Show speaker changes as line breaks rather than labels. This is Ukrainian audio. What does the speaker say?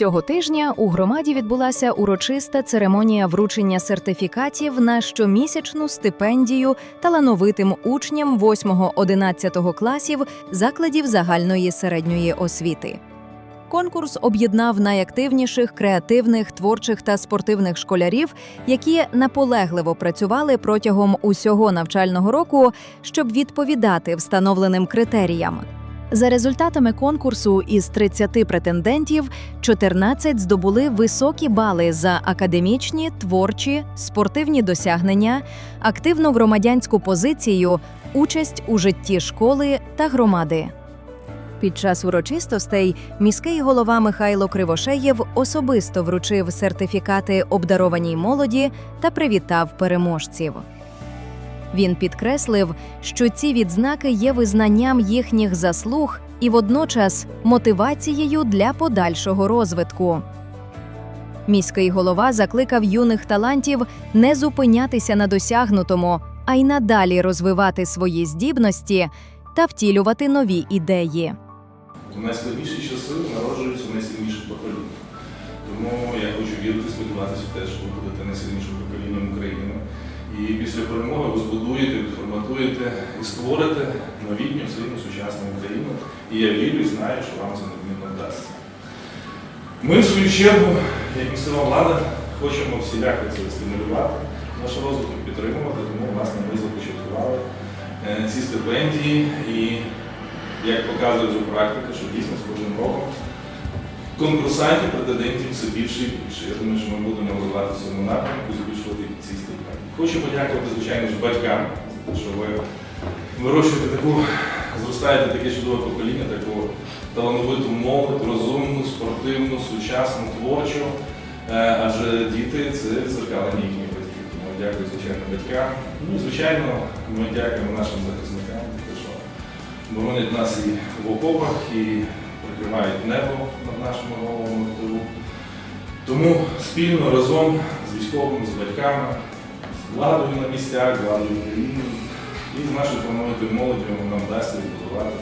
Цього тижня у громаді відбулася урочиста церемонія вручення сертифікатів на щомісячну стипендію талановитим учням 8-11 класів закладів загальної середньої освіти. Конкурс об'єднав найактивніших креативних, творчих та спортивних школярів, які наполегливо працювали протягом усього навчального року, щоб відповідати встановленим критеріям. За результатами конкурсу із 30 претендентів 14 здобули високі бали за академічні, творчі, спортивні досягнення, активну громадянську позицію, участь у житті школи та громади. Під час урочистостей міський голова Михайло Кривошеєв особисто вручив сертифікати обдарованій молоді та привітав переможців. Він підкреслив, що ці відзнаки є визнанням їхніх заслуг і водночас мотивацією для подальшого розвитку. Міський голова закликав юних талантів не зупинятися на досягнутому, а й надалі розвивати свої здібності та втілювати нові ідеї.
У найскладніші часи народжуються найсильніші покоління. Тому я хочу вірити, сподіватися в те, що ви будете найсильнішим поколінням України. І після перемоги ви збудуєте, відформатуєте і створите новітню, сильну, сучасну Україну. І я вірю і знаю, що вам це неодмінно вдасться. Ми, в свою чергу, як місцева влада, хочемо всіляко це стимулювати, наш розвиток підтримувати, тому власне ми започаткували е, ці стипендії і як показує вже практика, що дійсно з кожним роком конкурсантів, претендентів все більше і більше. Я думаю, що ми будемо розвивати в цьому напрямку збільшувати ці стипендії. Хочу подякувати, звичайно ж, батькам що ви вирощуєте таку, зростаєте таке чудове покоління, таку талановиту молодь, розумну, спортивну, сучасну, творчу. Е, Адже діти це зеркалення їхніх батьків. Тому дякую, звичайно, батькам. Ну звичайно, ми дякуємо нашим захисникам за те, що боронять нас і в окопах, і прикривають небо над нашими головами в. Тому спільно разом з військовими, з батьками, з владою на місцях, владою України і з нашою плановитою молоддю нам вдасться відбудувати